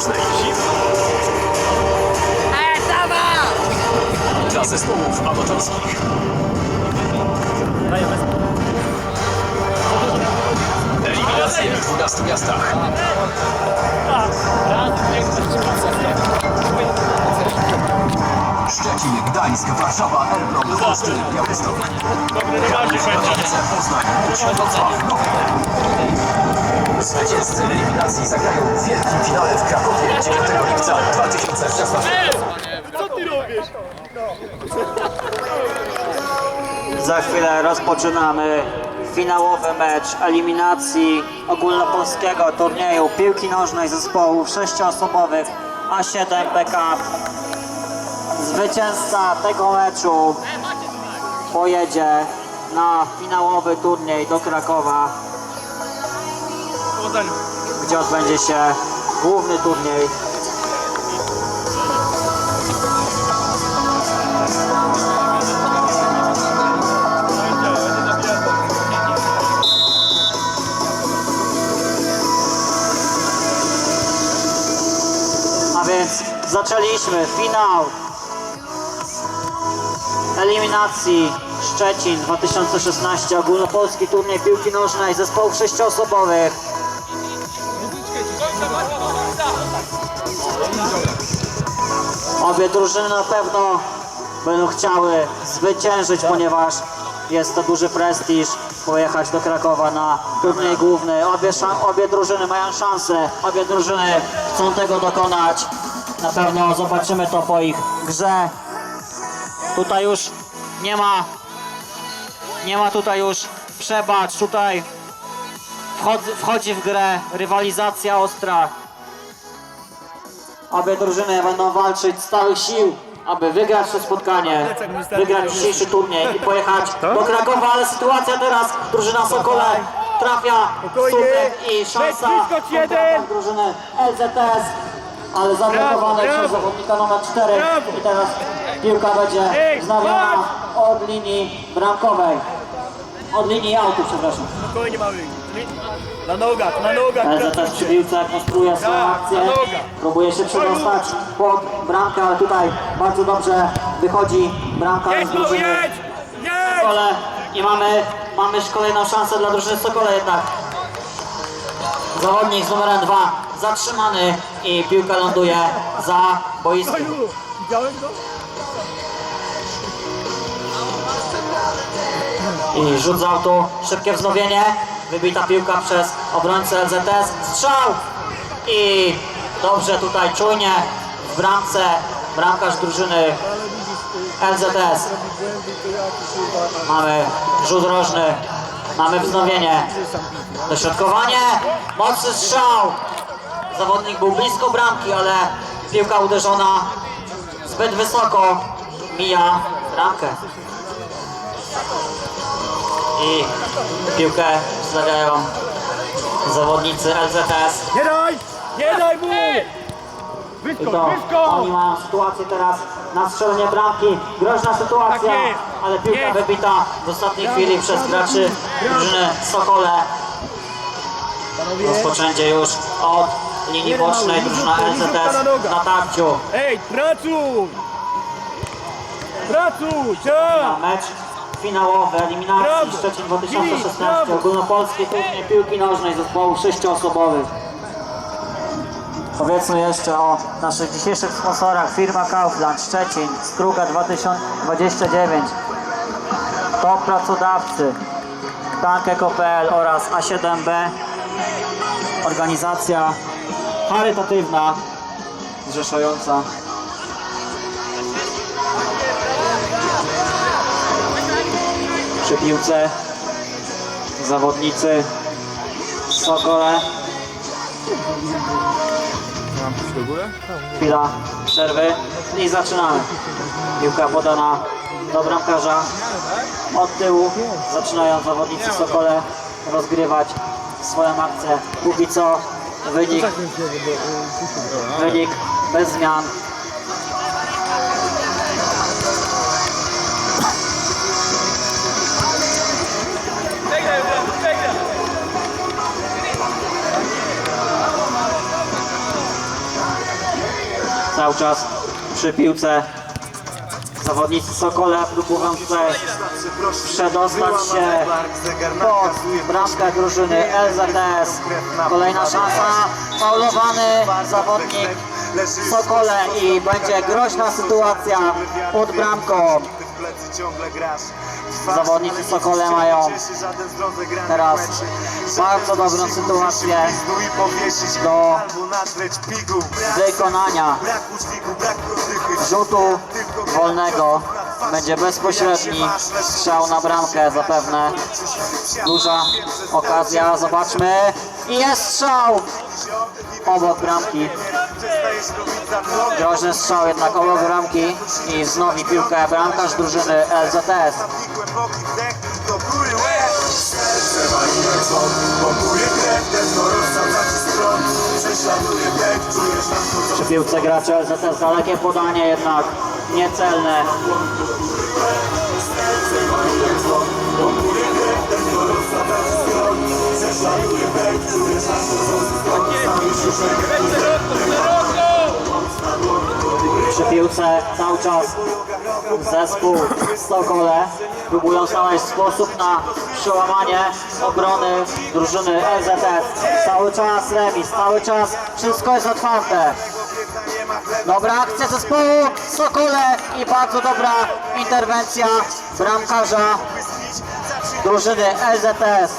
nożnej. Dla zespołów amatorskich. Eliminacje w 12 miastach. Szczecin, Gdańsk, Warszawa, Elbląg, Olsztyn, Białystok. Katowice, Poznań, Wrocław, Jork. Zwycięzcy eliminacji zagrają w wielkim finale w Krakowie 9 lipca 2016 Za chwilę rozpoczynamy finałowy mecz eliminacji ogólnopolskiego turnieju piłki nożnej zespołów sześcioosobowych A7 Backup. Zwycięzca tego meczu pojedzie na finałowy turniej do Krakowa, gdzie odbędzie się główny turniej A więc zaczęliśmy finał eliminacji Szczecin 2016 ogólnopolski turniej piłki nożnej zespołów sześcioosobowych. Obie drużyny na pewno będą chciały zwyciężyć, ponieważ jest to duży prestiż pojechać do Krakowa na turniej główny. Obie, obie drużyny mają szansę, obie drużyny chcą tego dokonać. Na pewno zobaczymy to po ich grze. Tutaj już nie ma, nie ma tutaj już przebacz, tutaj wchodzi, wchodzi w grę rywalizacja ostra. Obie drużyny będą walczyć z całych sił, aby wygrać to spotkanie, wygrać dzisiejszy turniej i pojechać do Krakowa, ale sytuacja teraz, drużyna Sokole trafia słupek i szansa drużyny LZS, ale zablokowane przez zawodnika numer 4 Brawo! i teraz piłka będzie patrz! od linii bramkowej, od linii autu, przepraszam. Spokojnie mały. Na nogach, na nogach. LZS przy piłce konstruuje swoją Tak, akcję. na nogach. Próbuje się przedostać pod bramkę, ale tutaj bardzo dobrze wychodzi bramka z drużyny! Sokole i mamy, mamy już kolejną szansę dla drużyny Sokole jednak. Zawodnik z numerem 2 zatrzymany i piłka ląduje za boiskiem. I rzut z autu, szybkie wznowienie, wybita piłka przez obrońcę LZS, strzał i dobrze tutaj czujnie w bramce bramkarz drużyny LZS. Mamy rzut rożny, mamy wznowienie, dośrodkowanie, mocny strzał. Zawodnik był blisko bramki, ale piłka uderzona zbyt wysoko, mija bramkę i piłkę wstawiają zawodnicy LZS. Nie daj! Nie daj mu! I Wyskocz, to oni mają sytuację teraz na strzelenie bramki. Groźna sytuacja, Tak jest. ale piłka Jest. wybita w ostatniej chwili przez graczy drużyny Sokole. Rozpoczęcie już od linii bocznej drużyna LZS na tarciu. Ej, pracuj! Pracuj! Na Czas! mecz finałowy eliminacji Brawo. Szczecin 2016 Brawo. ogólnopolskiej turniej piłki nożnej zespołów sześcioosobowych. Powiedzmy jeszcze o naszych dzisiejszych sponsorach. Firma Kaufland Szczecin, Struga 2029, Top Pracodawcy, Tankeko.pl oraz A7B, organizacja charytatywna zrzeszająca przy piłce zawodnicy w Sokole. Chwila przerwy i zaczynamy. Piłka podana do bramkarza. Od tyłu zaczynają zawodnicy Sokole rozgrywać swoją akcję. Póki co wynik, wynik bez zmian. Cały czas przy piłce. Zawodnicy Sokole próbują tutaj przedostać się pod bramkę drużyny LZS. Kolejna szansa, faulowany zawodnik Sokole i będzie groźna sytuacja pod bramką. Zawodnicy Sokole mają teraz bardzo dobrą sytuację do wykonania rzutu wolnego. Będzie bezpośredni strzał na bramkę zapewne. Duża okazja, zobaczmy. I jest strzał obok bramki. Groźny strzał jednak obok bramki i wznowi piłkę bramkarz drużyny LZS. Przy piłce gracze LZS dalekie podanie jednak niecelne. Przy piłce cały czas zespół Stokole próbują znaleźć sposób na przełamanie obrony drużyny LZS. Cały czas remis, cały czas wszystko jest otwarte. Dobra akcja zespołu Sokole i bardzo dobra interwencja bramkarza drużyny LZS.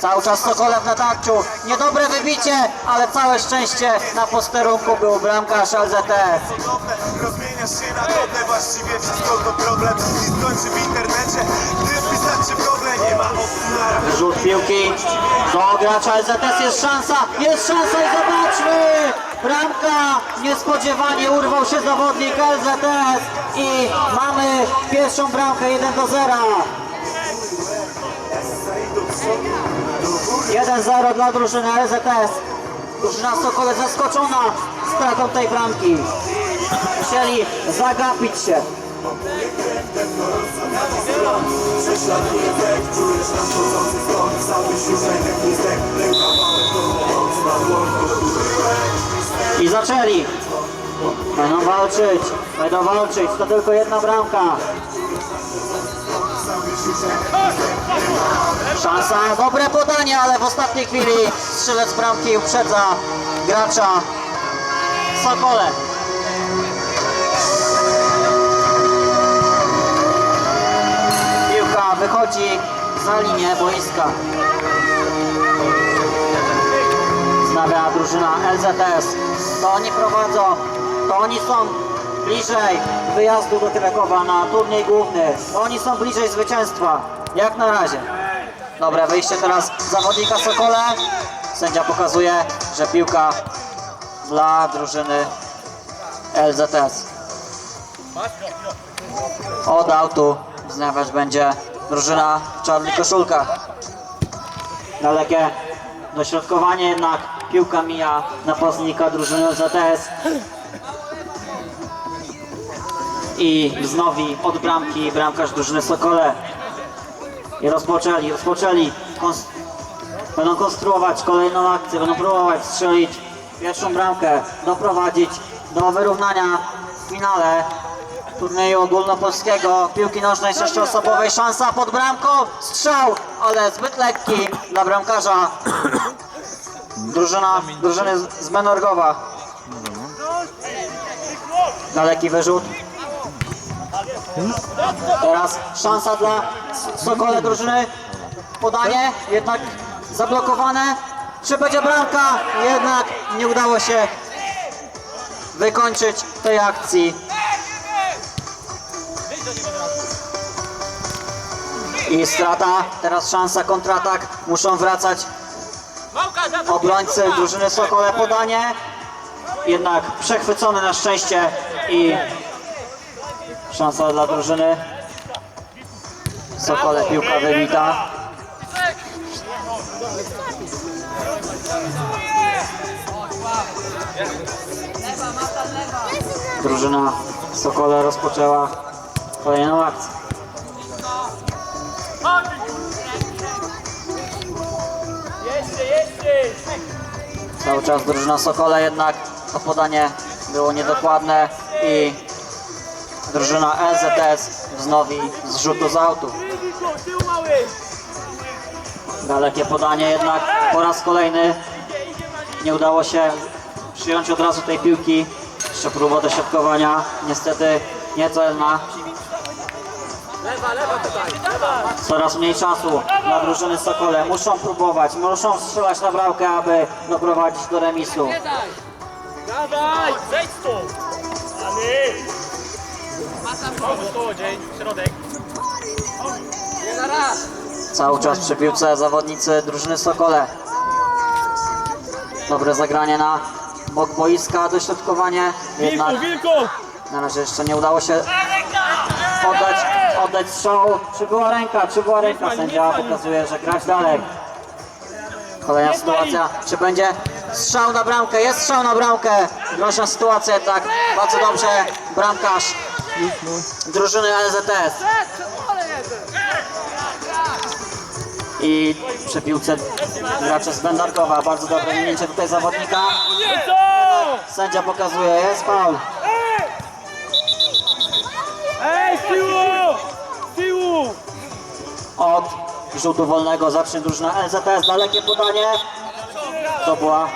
Cały czas Sokolew na tarczu. Niedobre wybicie, ale całe szczęście na posterunku był bramkarz LZS. Rozmieniasz się na drobne, właściwie wszystko to problem I skończy w internecie, gdy Nie ma opcji na Rzut piłki do gracza LZS jest szansa, jest szansa i zobaczmy! Bramka, niespodziewanie urwał się zawodnik LZS i mamy pierwszą bramkę 1 do 0. 1-0 dla drużyny LZS. Drużyna Sokole zaskoczona stratą tej bramki. Musieli zagapić się. I zaczęli. Będą walczyć, będą walczyć. To tylko jedna bramka. Szansa, dobre podanie, ale w ostatniej chwili strzelec bramki uprzedza gracza Sokole. Wychodzi za linię boiska. Znawia drużyna LZS. To oni prowadzą, to oni są bliżej wyjazdu do Krakowa na turniej główny. To oni są bliżej zwycięstwa. Jak na razie. Dobre wyjście teraz zawodnika Sokole. Sędzia pokazuje, że piłka dla drużyny LZS. Od autu wznawiać będzie drużyna w koszulkach. Dalekie dośrodkowanie jednak piłka mija napastnika drużyny LZS. I wznowi od bramki bramkarz drużyny Sokole. I rozpoczęli, rozpoczęli. Będą konstruować kolejną akcję, będą próbować strzelić pierwszą bramkę, doprowadzić do wyrównania w finale turnieju ogólnopolskiego piłki nożnej sześcioosobowej. Szansa pod bramką, strzał, ale zbyt lekki dla bramkarza drużyna, drużyny z- Menorgowa. Daleki wyrzut. Teraz szansa dla Sokole drużyny. Podanie jednak zablokowane. Czy będzie bramka? Jednak nie udało się wykończyć tej akcji. I strata, teraz szansa, kontratak. Muszą wracać obrońcy drużyny Sokole podanie. Jednak przechwycony na szczęście i szansa dla drużyny. Sokole piłka wybita. Drużyna Sokole rozpoczęła kolejną akcję. Cały czas drużyna Sokole jednak to podanie było niedokładne i drużyna LZS wznowi z rzutu z autu. Dalekie podanie jednak po raz kolejny nie udało się przyjąć od razu tej piłki. Jeszcze próba dośrodkowania, niestety niecelna. Coraz mniej czasu dla drużyny Sokole. Muszą próbować, muszą strzelać na bramkę, aby doprowadzić do remisu. Dawaj! Zejdź! Ani! Pomóż kołodziej, środek. Nie na raz! Cały czas przy piłce zawodnicy drużyny Sokole. Dobre zagranie na bok boiska, dośrodkowanie. Jednak Wilku, wilku! na razie jeszcze nie udało się oddać, oddać strzału. Czy była ręka, czy była ręka? Sędzia pokazuje, że grać dalej. Kolejna sytuacja. Czy będzie strzał na bramkę? Jest strzał na bramkę. Groźna sytuacja jednak. Bardzo dobrze bramkarz drużyny LZS. I przy piłce gracze z Bendarkowa. Bardzo dobre minięcie tutaj zawodnika. Sędzia pokazuje, jest faul. Od rzutu wolnego zacznie drużyna LZS. Dalekie podanie. To była,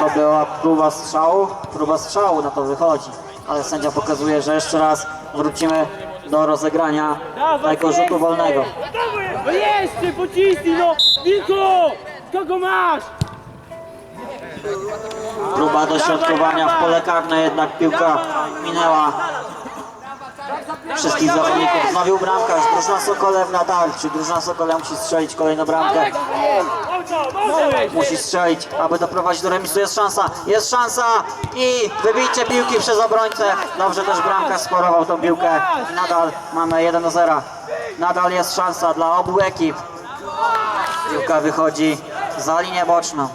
to była próba strzału. Próba strzału na to wychodzi. Ale sędzia pokazuje, że jeszcze raz wrócimy do rozegrania tego rzutu wolnego. No jeszcze, pocisnij no! Wilku! Kogo masz? Próba dośrodkowania w pole karne, jednak piłka minęła wszystkich zawodników. Znowił bramkarz, drużyna Sokolew nadal. Czy drużyna Sokolew musi strzelić kolejną bramkę? Musi strzelić, aby doprowadzić do remisu. Jest szansa, jest szansa i wybicie piłki przez obrońcę. Dobrze też bramkarz skorował tą piłkę. Nadal mamy 1 do 0. Nadal jest szansa dla obu ekip. Piłka wychodzi za linię boczną.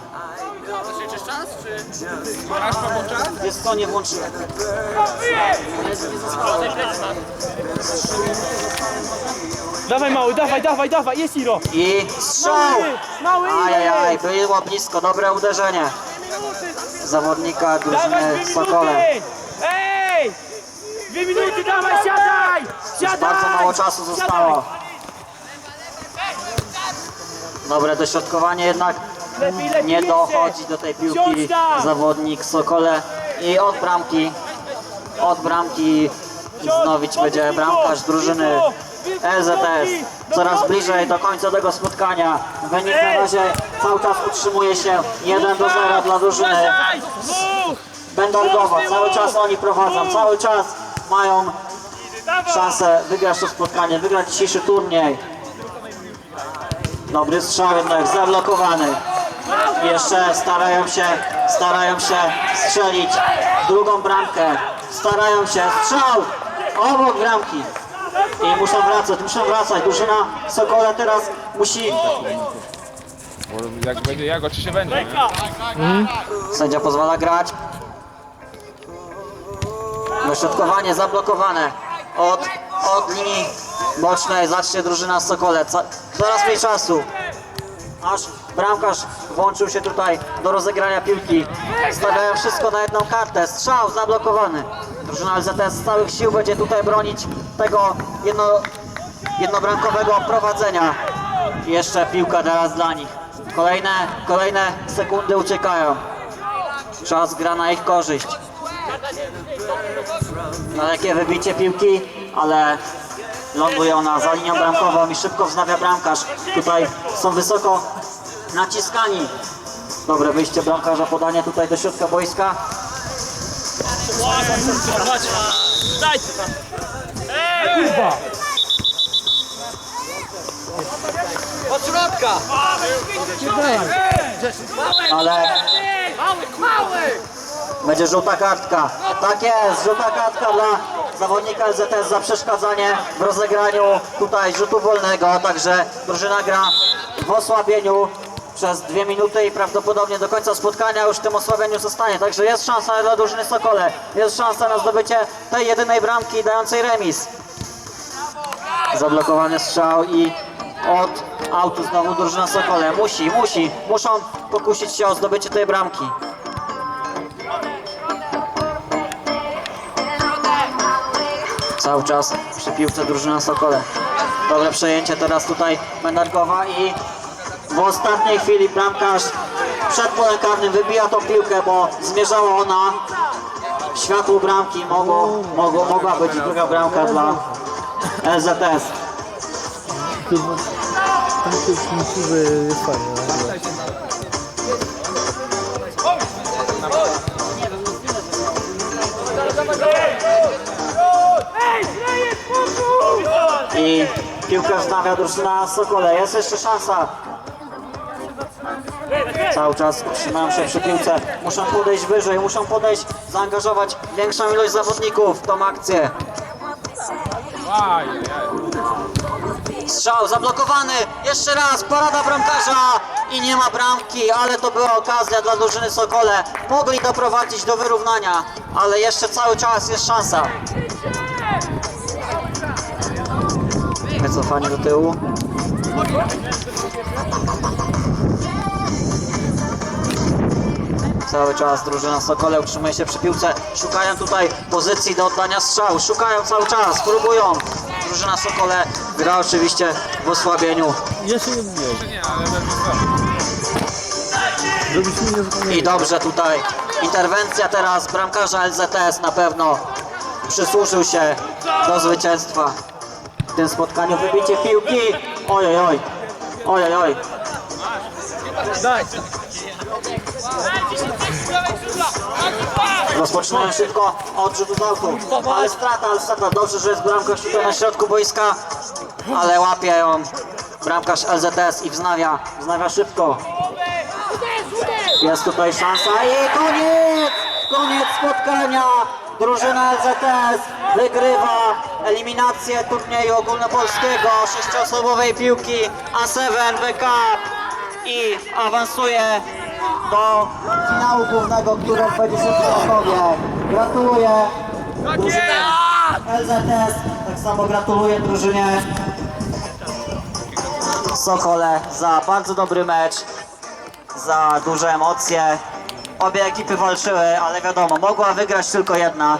Jest co nie włączyłem. Dawaj mały, dawaj, dawaj, dawaj, jest Iro! I strzał! Mały, mały Ajajaj, było blisko, dobre uderzenie zawodnika drużyny! Sokole. Ej! Dwie minuty, dawaj, siadaj! Siadaj! Bardzo mało czasu zostało. Dobre dośrodkowanie, jednak nie dochodzi do tej piłki zawodnik Sokole i od bramki, od bramki znowić będzie bramkarz drużyny LZS. Coraz bliżej do końca tego spotkania. Wynik na razie cały czas utrzymuje się 1 do 0 dla drużyny! Będargowa. Cały czas oni prowadzą, cały czas mają szansę wygrać to spotkanie, wygrać dzisiejszy turniej. Dobry strzał jednak zablokowany. Jeszcze starają się, starają się strzelić drugą bramkę. Starają się, strzał obok bramki. I muszą wracać, muszą wracać. Drużyna Sokola teraz musi, Bo jak będzie Jago, czy się będzie? Ręka! sędzia pozwala grać. Dośrodkowanie zablokowane od, od linii bocznej. Zacznie drużyna Sokole. Coraz mniej czasu. Aż bramkarz włączył się tutaj do rozegrania piłki. Stawiają wszystko na jedną kartę. Strzał zablokowany. Drużyna LZS z całych sił będzie tutaj bronić tego jedno, jednobramkowego prowadzenia. Jeszcze piłka teraz dla nich. Kolejne, kolejne sekundy uciekają. Czas gra na ich korzyść. Dalekie wybicie piłki, ale ląduje ona za linią bramkową i szybko wznawia bramkarz. Tutaj są wysoko naciskani. Dobre wyjście bramkarza, podanie tutaj do środka boiska. Daj! Kurwa! Od środka! Ale będzie żółta kartka. Tak jest, żółta kartka dla zawodnika LZS za przeszkadzanie w rozegraniu tutaj rzutu wolnego. Także drużyna gra w osłabieniu przez dwie minuty i prawdopodobnie do końca spotkania już w tym osłabieniu zostanie. Także jest szansa dla drużyny Sokole, jest szansa na zdobycie tej jedynej bramki dającej remis. Zablokowany strzał i od autu znowu drużyna Sokole. Musi, musi, muszą pokusić się o zdobycie tej bramki. Cały czas przy piłce drużyna Sokole. Dobre przejęcie teraz tutaj Mendargowa i w ostatniej chwili bramkarz przed polem karnym wybija tą piłkę, bo zmierzała ona w światło bramki. Mogło, mogło, mogła być druga bramka dla LZS. I piłkę wznawia drużyna Sokole. Jest jeszcze szansa. Cały czas trzymają się przy piłce. Muszą podejść wyżej, muszą podejść, zaangażować większą ilość zawodników w tą akcję. Strzał zablokowany. Jeszcze raz parada bramkarza i nie ma bramki, ale to była okazja dla drużyny Sokole. Mogli doprowadzić do wyrównania, ale jeszcze cały czas jest szansa. Wycofanie do tyłu. Cały czas drużyna Sokole utrzymuje się przy piłce. Szukają tutaj pozycji do oddania strzału. Szukają cały czas, próbują. Drużyna Sokole gra oczywiście w osłabieniu. Jeszcze nie zapomniał. I dobrze tutaj. Interwencja teraz bramkarza LZS na pewno przysłużył się do zwycięstwa w tym spotkaniu. Wybicie piłki. Oj, oj, oj. Oj, oj. Rozpoczynają szybko od rzutu z autu. Ale strata, ale strata. Dobrze, że jest bramkarz tutaj na środku boiska. Ale łapie ją bramkarz LZS i wznawia, wznawia szybko. Jest tutaj szansa i koniec! Koniec spotkania! Drużyna LZS wygrywa eliminację turnieju ogólnopolskiego sześcioosobowej piłki A7 BK i awansuje do finału głównego, który odbędzie się w Krakowie. Gratuluję drużynie LZS, tak samo gratuluję drużynie Sokole za bardzo dobry mecz za duże emocje. Obie ekipy walczyły, ale wiadomo, mogła wygrać tylko jedna.